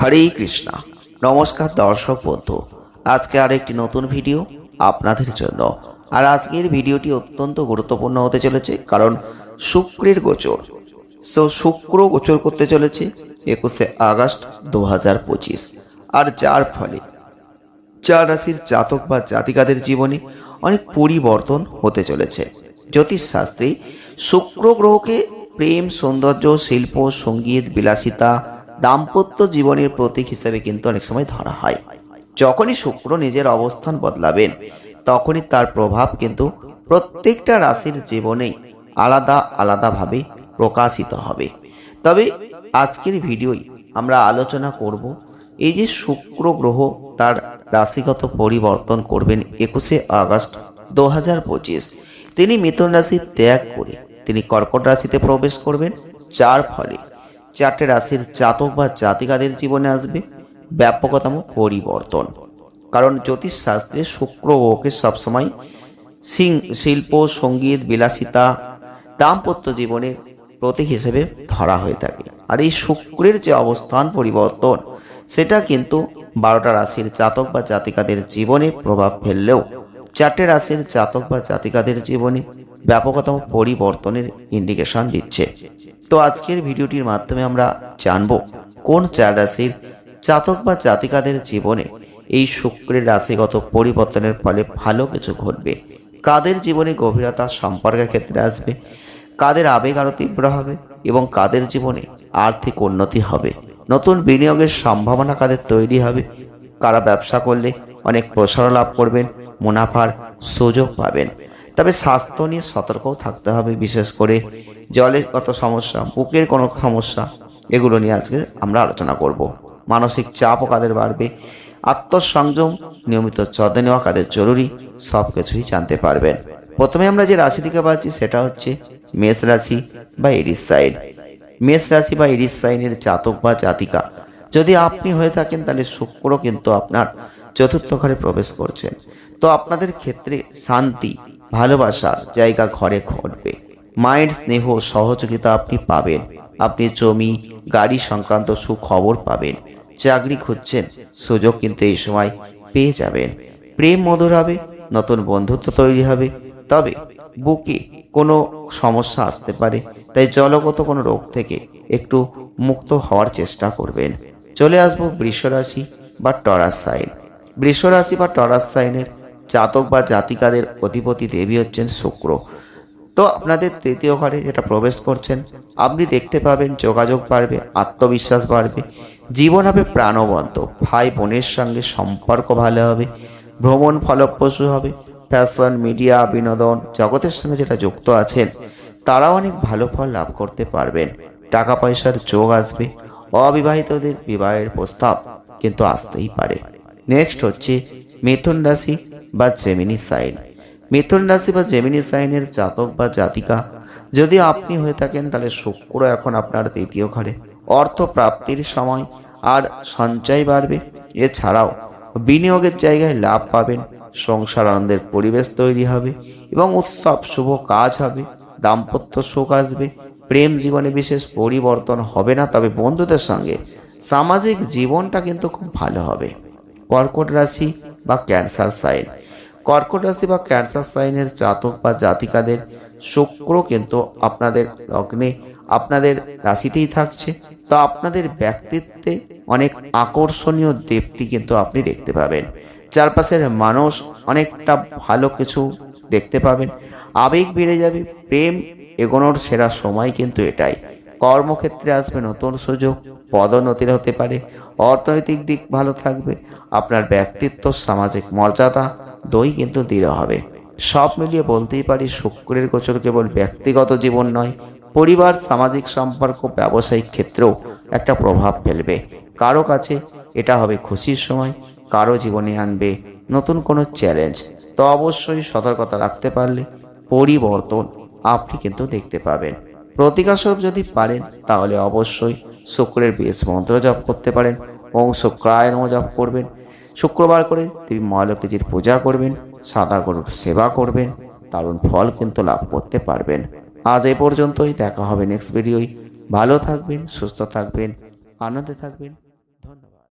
হরে কৃষ্ণা। নমস্কার দর্শক বন্ধু। আজকে আর একটি নতুন ভিডিও আপনাদের জন্য। আর আজকের ভিডিওটি অত্যন্ত গুরুত্বপূর্ণ হতে চলেছে কারণ শুক্রের গোচর। সো শুক্র গোচর করতে চলেছে একুশে আগস্ট দু হাজার পঁচিশ। আর যার ফলে চার রাশির জাতক বা জাতিকাদের জীবনে অনেক পরিবর্তন হতে চলেছে। জ্যোতিষশাস্ত্রে শুক্র গ্রহকে প্রেম, সৌন্দর্য, শিল্প, সংগীত, বিলাসিতা দাম্পত্য জীবনের প্রতীক হিসেবে কিন্তু অনেক সময় ধরা হয়। যখনই শুক্র নিজের অবস্থান বদলাবেন, তখনই তার প্রভাব কিন্তু প্রত্যেকটা রাশির জীবনেই আলাদা আলাদাভাবে প্রকাশিত হবে। তবে আজকের ভিডিওই আমরা আলোচনা করব, এই যে শুক্র গ্রহ তার রাশিগত পরিবর্তন করবেন একুশে আগস্ট দু হাজার পঁচিশ। তিনি মিথুন রাশি ত্যাগ করে তিনি কর্কট রাশিতে প্রবেশ করবেন, যার ফলে চারটে রাশির জাতক বা জাতিকাদের জীবনে আসবে ব্যাপকতম পরিবর্তন। কারণ জ্যোতিষশাস্ত্রে শুক্র গ্রহকে সবসময় সিং, শিল্প, সংগীত, বিলাসিতা, দাম্পত্য জীবনের প্রতীক হিসেবে ধরা হয়ে থাকে। আর এই শুক্রের যে অবস্থান পরিবর্তন, সেটা কিন্তু বারোটা রাশির জাতক বা জাতিকাদের জীবনে প্রভাব ফেললেও চারটে রাশির জাতক বা জাতিকাদের জীবনে ব্যাপকতম পরিবর্তনের ইন্ডিকেশন দিচ্ছে। তো আজকের ভিডিওটির মাধ্যমে আমরা জানব কোন চার রাশির জাতক বা জাতিকাদের জীবনে এই শুক্রের রাশিগত পরিবর্তনের ফলে ভালো কিছু ঘটবে? কাদের জীবনে গভীরতা সম্পর্কের ক্ষেত্রে আসবে? কাদের আবেগ আরও তীব্র হবে? এবং কাদের জীবনে আর্থিক উন্নতি হবে? নতুন বিনিয়োগের সম্ভাবনা কাদের তৈরি হবে? কারা ব্যবসা করলে অনেক প্রসার লাভ করবেন, মুনাফার সুযোগ পাবেন। তবে স্বাস্থ্য নিয়ে সতর্কও থাকতে হবে, বিশেষ করে জলের কত সমস্যা, বুকের কোনো সমস্যা, এগুলো নিয়ে আজকে আমরা আলোচনা করব। মানসিক চাপও কাদের বাড়বে, আত্মসংযম নিয়মিত যত্ন নেওয়া কাদের জরুরি, সব কিছুই জানতে পারবেন। প্রথমে আমরা যে রাশিটিকে পাচ্ছি সেটা হচ্ছে মেষ রাশি বা এরিস সাইন। মেষ রাশি বা এরিস সাইনের জাতক বা জাতিকা, যদি আপনি হয়ে থাকেন তাহলে শুক্র কিন্তু আপনার চতুর্থ ঘরে প্রবেশ করছেন তো আপনাদের ক্ষেত্রে শান্তি ভালোবাসার জায়গা ঘরে ঘটবে। মায়ের স্নেহ সহযোগিতা আপনি পাবেন। আপনি জমি, গাড়ি সংক্রান্ত সুখবর পাবেন। চাকরি খুঁজছেন, সুযোগ কিন্তু এই সময় পেয়ে যাবেন। প্রেম মধুর হবে, নতুন বন্ধুত্ব তৈরি হবে। তবে বুকে কোনো সমস্যা আসতে পারে, তাই জলগত কোনো রোগ থেকে একটু মুক্ত হওয়ার চেষ্টা করবেন। চলে আসব বৃষ রাশি বা টরাস সাইন। বৃষ রাশি বা টরাস সাইনের জাতক বা জাতিকাদের অধিপতি দেবী হচ্ছেন শুক্র। তো আপনাদের তৃতীয় ঘরে যেটা প্রবেশ করছেন, আপনি দেখতে পাবেন যোগাযোগ বাড়বে, আত্মবিশ্বাস বাড়বে, জীবন হবে প্রাণবন্ত, ভাই বোনের সঙ্গে সম্পর্ক ভালো হবে, ভ্রমণ ফলপ্রসূ হবে ফ্যাশন মিডিয়া বিনোদন, জগতের সঙ্গে যেটা যুক্ত আছেন, তারাও অনেক ভালো ফল লাভ করতে পারবেন। টাকা পয়সার যোগ আসবে, অবিবাহিতদের বিবাহের প্রস্তাব কিন্তু আসতেই পারে। নেক্সট হচ্ছে মিথুন রাশি বা জেমিনি সাইন মিথুন রাশি বা জেমিনি সাইনের জাতক বা জাতিকা, যদি আপনি হয়ে থাকেন, তাহলে শুক্র এখন আপনার তৃতীয় ঘরে। অর্থ প্রাপ্তির সময় আর সঞ্চয় বাড়বে। এছাড়াও বিনিয়োগের জায়গায় লাভ পাবেন, সংসার আনন্দের পরিবেশ তৈরি হবে এবং উৎসব শুভ কাজ হবে, দাম্পত্য সুখ আসবে, প্রেম জীবনে বিশেষ পরিবর্তন হবে না, তবে বন্ধুদের সঙ্গে সামাজিক জীবনটা কিন্তু খুব ভালো হবে। কর্কট রাশি বা ক্যান্সার সাইন। কর্কট রাশি বা ক্যান্সার সাইনের জাতক বা জাতিকাদের শুক্র কিন্তু আপনাদের লগ্নে আপনাদের রাশিতেই থাকছে। তো আপনাদের ব্যক্তিত্বে অনেক আকর্ষণীয় দীপ্তি কিন্তু আপনি দেখতে পাবেন। চারপাশের মানুষ অনেকটা ভালো কিছু দেখতে পাবেন। আবেগ বেড়ে যাবে, প্রেম এগোনোর সেরা সময় কিন্তু এটাই। কর্মক্ষেত্রে আসবে নতুন সুযোগ পদোন্নতির হতে পারে, অর্থনৈতিক দিক ভালো থাকবে, আপনার ব্যক্তিত্ব, সামাজিক মর্যাদা, দই কিন্তু দৃঢ় হবে। সব মিলিয়ে বলতেই পারি, শুক্রের গোচর কেবল ব্যক্তিগত জীবন নয়, পরিবার, সামাজিক সম্পর্ক, ব্যবসায়িক ক্ষেত্রেও একটা প্রভাব ফেলবে। কারও কাছে এটা হবে খুশির সময়, কারও জীবনে আনবে নতুন কোনো চ্যালেঞ্জ তো অবশ্যই সতর্কতা রাখতে পারলে পরিবর্তন আপনি কিন্তু দেখতে পাবেন। প্রতিকারস্বরূপ যদি পারেন, তাহলে অবশ্যই শুক্রের বেশ মন্ত্র জপ করতে পারেন এবং শুক্রায় নম জপ করবেন, শুক্রবার করে দেবী মহালক্ষীজির পূজা করবেন, সাদা গরুর সেবা করবেন, দারুণ ফল কিন্তু লাভ করতে পারবেন। আজ এ পর্যন্তই, দেখা হবে নেক্সট ভিডিওই ভালো থাকবেন, সুস্থ থাকবেন, আনন্দে থাকবেন।